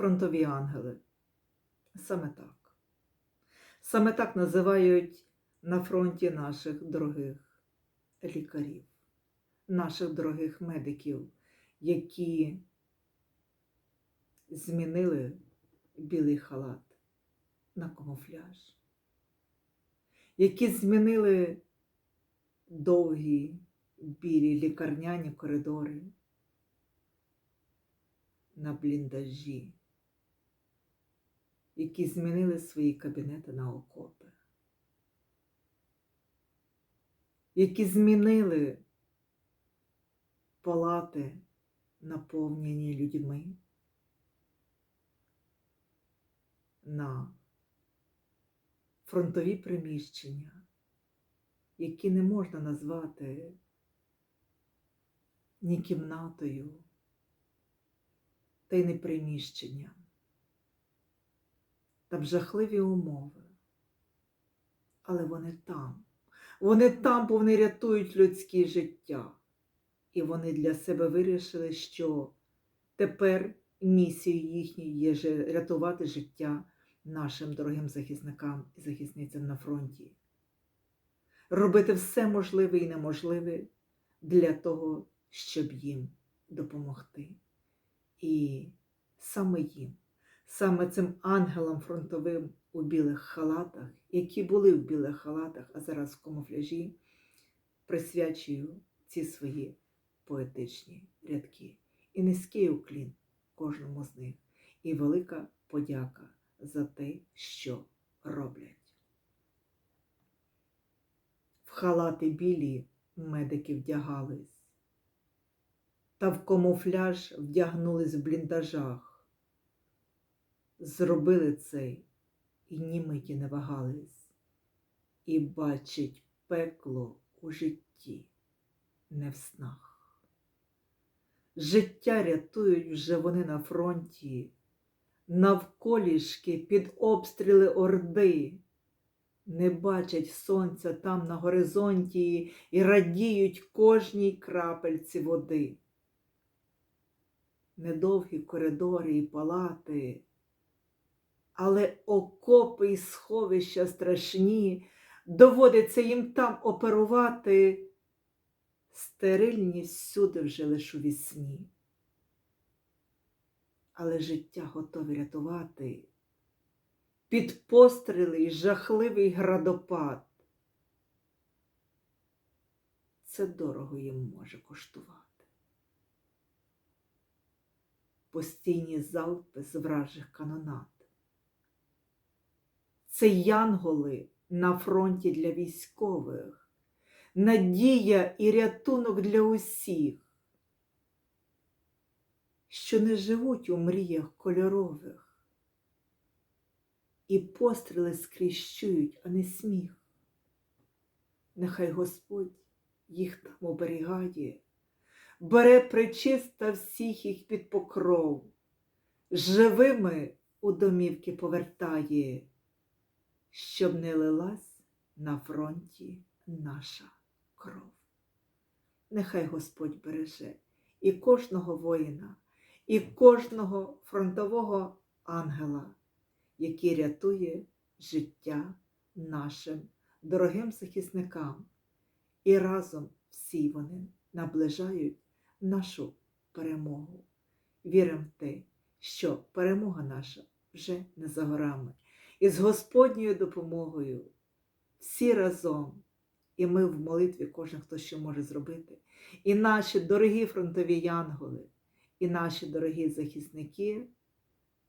фронтові ангели. Саме так. Саме так називають на фронті наших дорогих лікарів, наших дорогих медиків, які змінили білий халат на камуфляж, які змінили довгі білі лікарняні коридори на бліндажі, які змінили свої кабінети на окопи, які змінили палати, наповнені людьми на фронтові приміщення, які не можна назвати ні кімнатою, та й не приміщенням. Там жахливі умови. Але вони там. Вони там, бо вони рятують людське життя. І вони для себе вирішили, що тепер місією їхньою є рятувати життя нашим дорогим захисникам і захисницям на фронті. Робити все можливе і неможливе для того, щоб їм допомогти. І саме їм, саме цим ангелам фронтовим у білих халатах, які були в білих халатах, а зараз в камуфляжі, присвячую ці свої поетичні рядки. І низький уклін кожному з них, і велика подяка за те, що роблять. В халати білі медики вдягались, та в камуфляж вдягнулись в бліндажах. Зробили це і ні миті не вагались, і бачить пекло у житті, не в снах. Життя рятують вже вони на фронті, навколішки під обстріли орди, не бачать сонця там на горизонті і радіють кожній крапельці води. Недовгі коридори і палати, але окопи і сховища страшні, доводиться їм там оперувати. Стерильність всюди вже лиш у вісні. Але життя готові рятувати під постріли й жахливий градопад. Це дорого їм може коштувати. Постійні залпи з вражих канонат. Це янголи на фронті для військових. Надія і рятунок для усіх, що не живуть у мріях кольорових, і постріли скрізь чують, а не сміх. Нехай Господь їх там оберігає, бере причиста всіх їх під покров, живими у домівки повертає, щоб не лилась на фронті наша кров. Нехай Господь береже і кожного воїна, і кожного фронтового ангела, який рятує життя нашим дорогим захисникам. І разом всі вони наближають нашу перемогу. Віримо в те, що перемога наша вже не за горами. І з Господньою допомогою всі разом. І ми в молитві кожен, хто що може зробити. І наші дорогі фронтові янголи, і наші дорогі захисники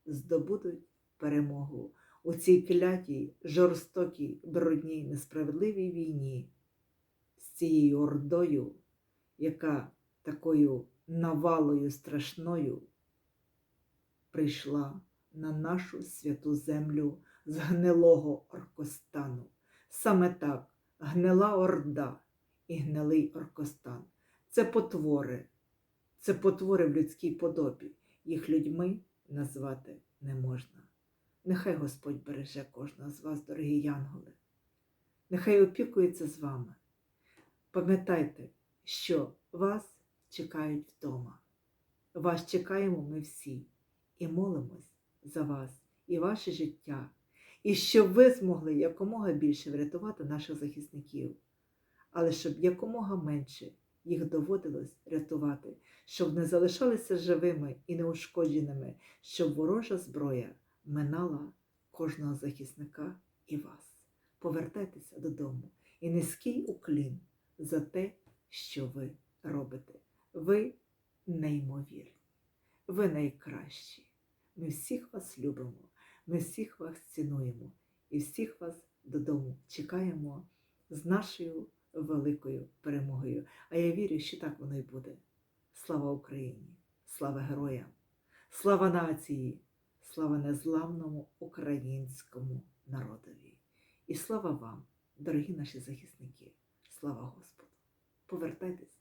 здобудуть перемогу у цій клятій, жорстокій, брудній, несправедливій війні з цією ордою, яка такою навалою страшною прийшла на нашу святу землю з гнилого Оркостану. Саме так гнила орда і гнилий Оркостан. Це потвори, це потвори в людській подобі. Їх людьми назвати не можна. Нехай Господь береже кожного з вас, дорогі янголи. Нехай опікується з вами. Пам'ятайте, що вас чекають вдома. Вас чекаємо ми всі і молимось за вас і ваше життя, і щоб ви змогли якомога більше врятувати наших захисників, але щоб якомога менше їх доводилось рятувати, щоб не залишалися живими і неушкодженими, щоб ворожа зброя минала кожного захисника і вас. Повертайтеся додому і низький уклін за те, що ви робите. Ви неймовірні, ви найкращі. Ми всіх вас любимо, ми всіх вас цінуємо і всіх вас додому чекаємо з нашою великою перемогою. А я вірю, що так воно і буде. Слава Україні! Слава героям! Слава нації! Слава незламному українському народові! І слава вам, дорогі наші захисники! Слава Господу! Повертайтесь!